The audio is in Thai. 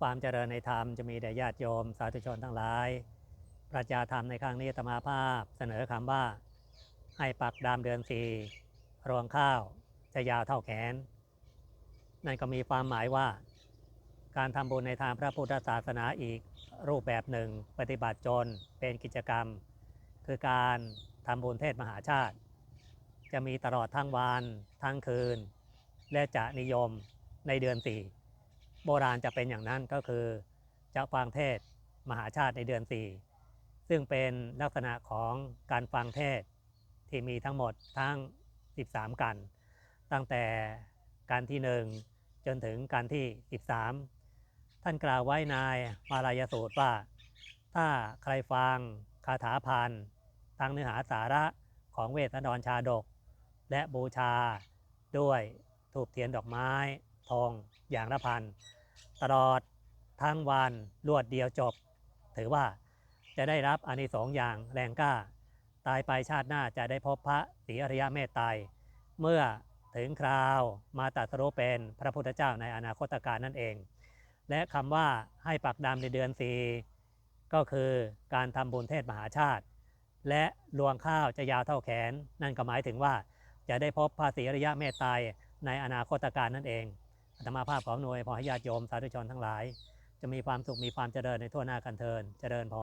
ความเจริญในธรรมจะมีแด่ญาติโยม สาธุชนทั้งหลาย ประจาธรรมในครั้งนี้ตมาภาพเสนอคำว่า ให้ปักดามเดือนสี่รวงข้าวจะยาวเท่าแขน นั่นก็มีความหมายว่า การทำบุญในทางพระพุทธศาสนาอีกรูปแบบหนึ่ง ปฏิบัติจนเป็นกิจกรรม คือการทำบุญเทศมหาชาติ จะมีตลอดทั้งวันทั้งคืน และจะนิยมในเดือนสี่ โบราณจะเป็นอย่างนั้นก็คือจะฟังเทศมหาชาติในเดือนสี่ซึ่งเป็นลักษณะของการฟังเทศที่มีทั้งหมดทั้ง 13 กัน ตั้งแต่การที่1จนถึงการที่ 13 ท่านกล่าวไว้ในมาลายสูตรว่า ถ้าใครฟังคาถาพันทั้งเนื้อหาสาระของเวทนรชาดก และบูชาด้วยถูกเทียนดอกไม้ ทองอย่างละพันตลอดทั้งวันรวดเดียวจบ ถือว่าจะได้รับอานิสงส์อย่างแรงกล้า ตายไปชาติหน้าจะได้พบพระศรีอริยเมตไตรเมื่อถึงคราวมาตัสรู้เป็นพระพุทธเจ้าในอนาคตการนั่นเอง และคำว่าให้ปักดำในเดือนสีก็คือการทำบุญเทศมหาชาติ และรวงข้าวจะยาวเท่าแขน นั่นก็หมายถึงว่าจะได้พบพระศรีอริยเมตไตรในอนาคตการนั่นเอง อาตมาภาพขอหน่วยพอให้ญาติโยมสาธุชนทั้งหลาย จะมีความสุขมีความเจริญในทั่วหน้ากันเทินเจริญพร